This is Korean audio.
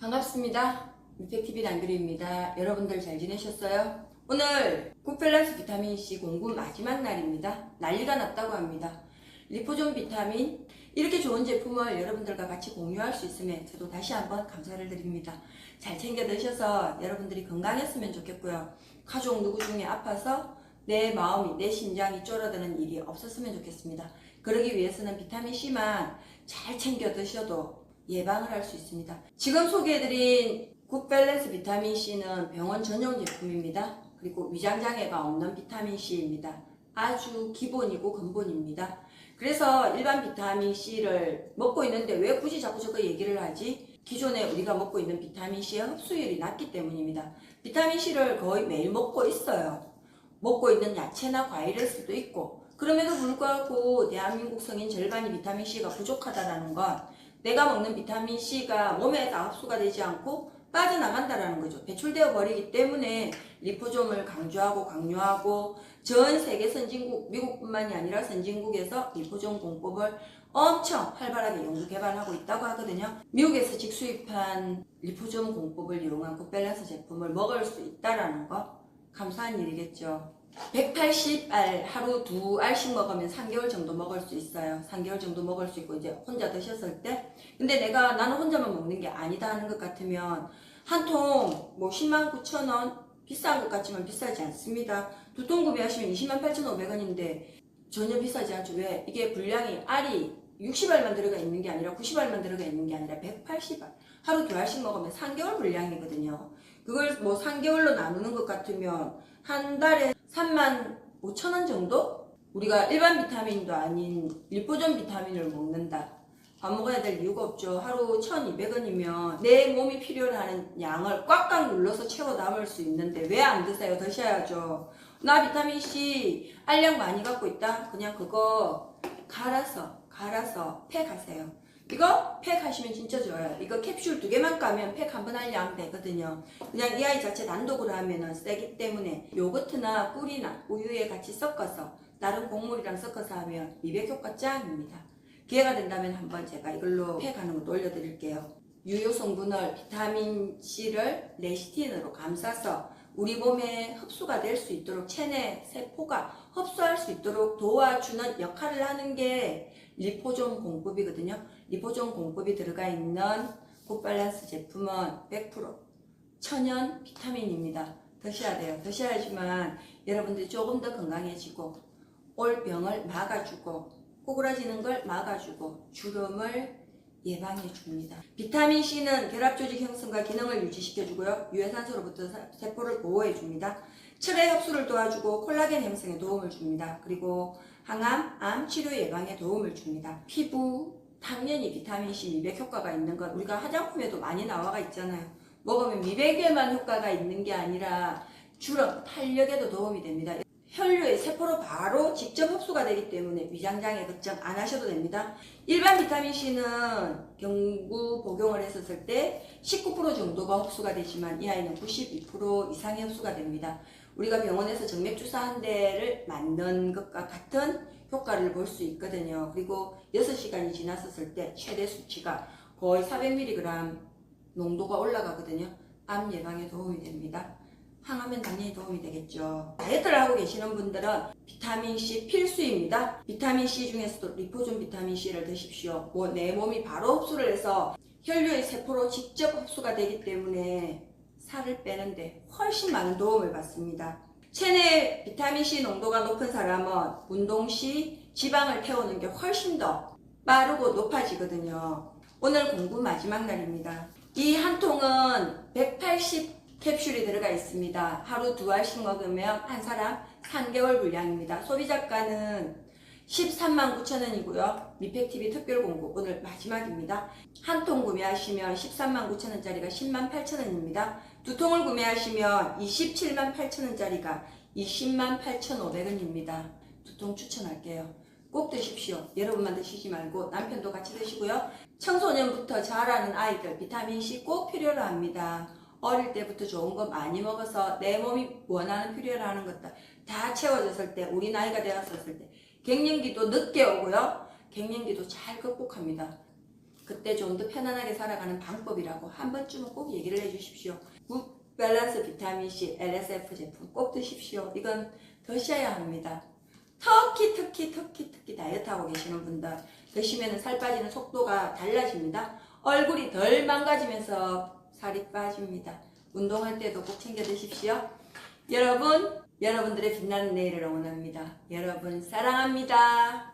반갑습니다. 미팩TV 남규리입니다. 여러분들 잘 지내셨어요? 오늘 굿밸런스 비타민C 공부 마지막 날입니다. 난리가 났다고 합니다. 리포존 비타민 이렇게 좋은 제품을 여러분들과 같이 공유할 수 있음에 저도 다시 한번 감사를 드립니다. 잘 챙겨 드셔서 여러분들이 건강했으면 좋겠고요. 가족 누구 중에 아파서 내 마음이 내 심장이 쫄아드는 일이 없었으면 좋겠습니다. 그러기 위해서는 비타민 C만 잘 챙겨 드셔도 예방을 할 수 있습니다. 지금 소개해드린 굿밸런스 비타민 C는 병원 전용 제품입니다. 그리고 위장장애가 없는 비타민 C입니다. 아주 기본이고 근본입니다. 그래서 일반 비타민 C를 먹고 있는데 왜 굳이 자꾸 저거 얘기를 하지? 기존에 우리가 먹고 있는 비타민 C의 흡수율이 낮기 때문입니다. 비타민 C를 거의 매일 먹고 있어요. 먹고 있는 야채나 과일일 수도 있고 그럼에도 불구하고 대한민국 성인 절반이 비타민 C가 부족하다라는 건 내가 먹는 비타민 C가 몸에 다 흡수가 되지 않고 빠져나간다라는 거죠. 배출되어 버리기 때문에 리포좀을 강조하고 강요하고 전 세계 선진국, 미국뿐만이 아니라 선진국에서 리포좀 공법을 엄청 활발하게 연구 개발하고 있다고 하거든요. 미국에서 직수입한 리포좀 공법을 이용한 굿밸런스 제품을 먹을 수 있다라는 거 감사한 일이겠죠. 180알 하루 두 알씩 먹으면 3개월 정도 먹을 수 있어요. 3개월 정도 먹을 수 있고 이제 혼자 드셨을 때 근데 내가 나는 혼자만 먹는 게 아니다 하는 것 같으면 한 통 뭐 10만 9천 원 비싼 것 같지만 비싸지 않습니다. 두 통 구매하시면 20만 8,500원인데 전혀 비싸지 않죠. 왜? 이게 분량이 알이 60알만 들어가 있는 게 아니라 90알만 들어가 있는 게 아니라 180알. 하루 두 알씩 먹으면 3개월 분량이거든요. 그걸 뭐 3개월로 나누는 것 같으면 한 달에 3만 5천 원 정도? 우리가 일반 비타민도 아닌 리포존 비타민을 먹는다. 안 먹어야 될 이유가 없죠. 하루 1,200원이면 내 몸이 필요로 하는 양을 꽉꽉 눌러서 채워 담을 수 있는데 왜 안 드세요? 드셔야죠. 나 비타민C 알약 많이 갖고 있다? 그냥 그거 갈아서, 갈아서 팩 하세요. 이거 팩 하시면 진짜 좋아요. 이거 캡슐 두 개만 까면 팩 한번할양 되거든요. 그냥 이 아이 자체 단독으로 하면은 세기 때문에 요거트나 꿀이나 우유에 같이 섞어서 다른 곡물이랑 섞어서 하면 미백 효과 짱입니다. 기회가 된다면 한번 제가 이걸로 팩 하는 것도 올려드릴게요. 유효 성분을 비타민 C를 레시틴으로 감싸서 우리 몸에 흡수가 될 수 있도록 체내 세포가 흡수할 수 있도록 도와주는 역할을 하는 게 리포존 공급이거든요. 리포존 공급이 들어가 있는 굿밸런스 제품은 100% 천연 비타민입니다. 드셔야 돼요. 드셔야지만 여러분들이 조금 더 건강해지고 올 병을 막아주고 꼬꾸라지는 걸 막아주고 주름을 예방해 줍니다. 비타민 C는 결합 조직 형성과 기능을 유지시켜 주고요. 유해산소로부터 사- 세포를 보호해 줍니다. 철의 흡수를 도와주고 콜라겐 형성에 도움을 줍니다. 그리고 항암, 암 치료 예방에 도움을 줍니다. 피부, 당연히 비타민 C 미백 효과가 있는 건 우리가 화장품에도 많이 나와가 있잖아요. 먹으면 미백에만 효과가 있는 게 아니라 주름, 탄력에도 도움이 됩니다. 혈류의 세포로 바로 직접 흡수가 되기 때문에 위장장애 걱정 안 하셔도 됩니다. 일반 비타민 C는 경구 복용을 했었을 때 19% 정도가 흡수가 되지만 이 아이는 92% 이상의 흡수가 됩니다. 우리가 병원에서 정맥 주사 한 대를 맞는 것과 같은 효과를 볼 수 있거든요. 그리고 6시간이 지났었을 때 최대 수치가 거의 400mg 농도가 올라가거든요. 암 예방에 도움이 됩니다. 항암엔 당연히 도움이 되겠죠. 다이어트를 하고 계시는 분들은 비타민 C 필수입니다. 비타민 C 중에서도 리포존 비타민 C를 드십시오. 뭐 내 몸이 바로 흡수를 해서 혈류의 세포로 직접 흡수가 되기 때문에 살을 빼는데 훨씬 많은 도움을 받습니다. 체내 비타민 C 농도가 높은 사람은 운동 시 지방을 태우는 게 훨씬 더 빠르고 높아지거든요. 오늘 공부 마지막 날입니다. 이 한 통은 180 캡슐이 들어가 있습니다. 하루 두 알씩 먹으면 한 사람 3개월 분량입니다. 소비자가는 13만 9천 원이고요. 미팩TV 특별 공고 오늘 마지막입니다. 한 통 구매하시면 13만 9천 원짜리가 10만 8천 원입니다. 두 통을 구매하시면 27만 8천 원짜리가 20만 8천 5백원입니다. 두 통 추천할게요. 꼭 드십시오. 여러분만 드시지 말고 남편도 같이 드시고요. 청소년부터 자라는 아이들 비타민C 꼭 필요로 합니다. 어릴 때부터 좋은 거 많이 먹어서 내 몸이 원하는 필요로 하는 것들 다 채워졌을 때 우리 나이가 되었을 때 갱년기도 늦게 오고요. 갱년기도 잘 극복합니다. 그때 좀 더 편안하게 살아가는 방법이라고 한 번쯤은 꼭 얘기를 해주십시오. 굿 밸런스 비타민C LSF 제품 꼭 드십시오. 이건 드셔야 합니다. 특히 특히 특히 특히 다이어트 하고 계시는 분들 드시면 살 빠지는 속도가 달라집니다. 얼굴이 덜 망가지면서 살이 빠집니다. 운동할 때도 꼭 챙겨 드십시오. 여러분, 여러분들의 빛나는 내일을 응원합니다. 여러분 사랑합니다.